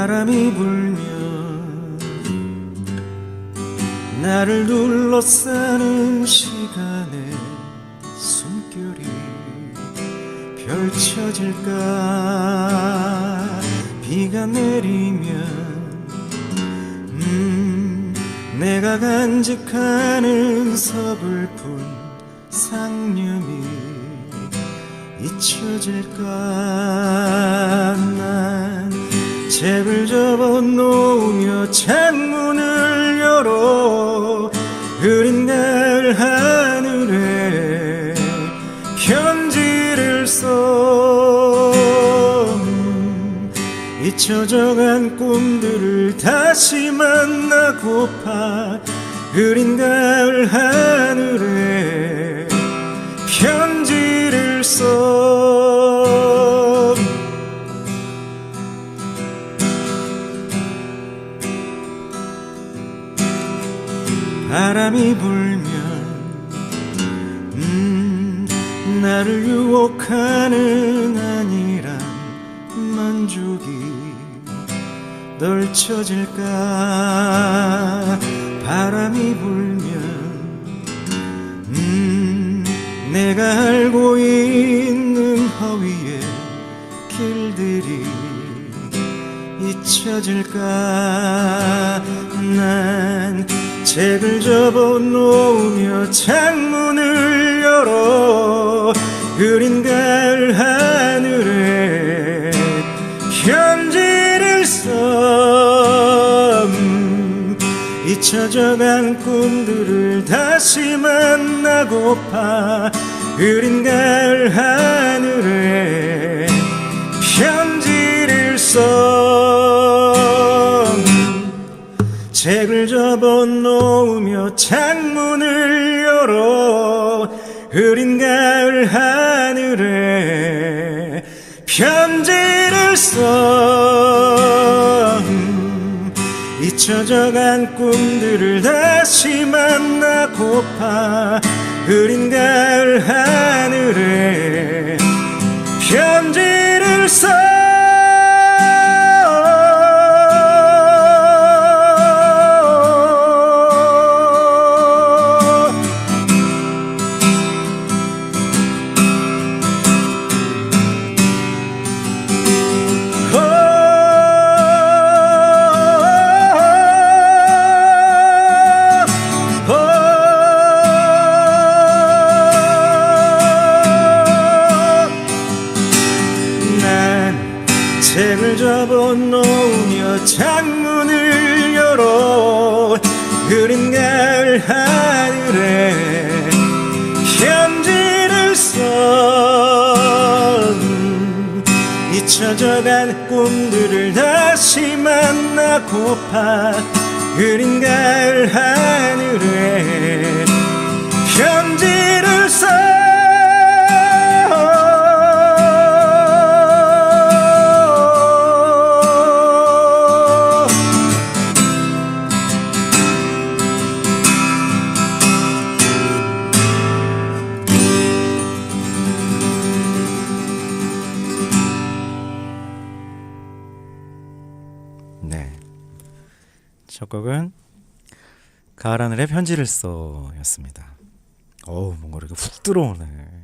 바람이 불면 나를 둘러싸는 시간에 숨결이 펼쳐질까? 비가 내리면 음 내가 간직하는 서글픈 상념이 잊혀질까? 난 책을 접어 놓으며 창문을 열어 흐린 가을 하늘에 편지를 써. 음, 잊혀져간 꿈들을 다시 만나고파 흐린 가을 하늘에 편지를 써 바람이 불면 음 나를 유혹하는 안이란 만족이 널쳐질까? 바람이 불면 음 내가 알고 있는 허위의 길들이 잊혀질까? 난 책을 접어 놓으며 창문을 열어 흐린 가을 하늘에 편지를 써 음, 잊혀져간 꿈들을 다시 만나고파 흐린 가을 하늘에 책을 접어놓으며 창문을 열어 흐린 가을 하늘에 편지를 써. 음, 잊혀져간 꿈들을 다시 만나고파 흐린 가을 하늘에 편지를 써 접어놓으며 창문을 열어 흐린 가을 하늘에 편지를 써 음, 잊혀져간 꿈들을 다시 만나고파 흐린 가을 하늘에 네. 첫 곡은 가을 하늘에 편지를 써였습니다. 어우 뭔가 이렇게 훅 들어오네.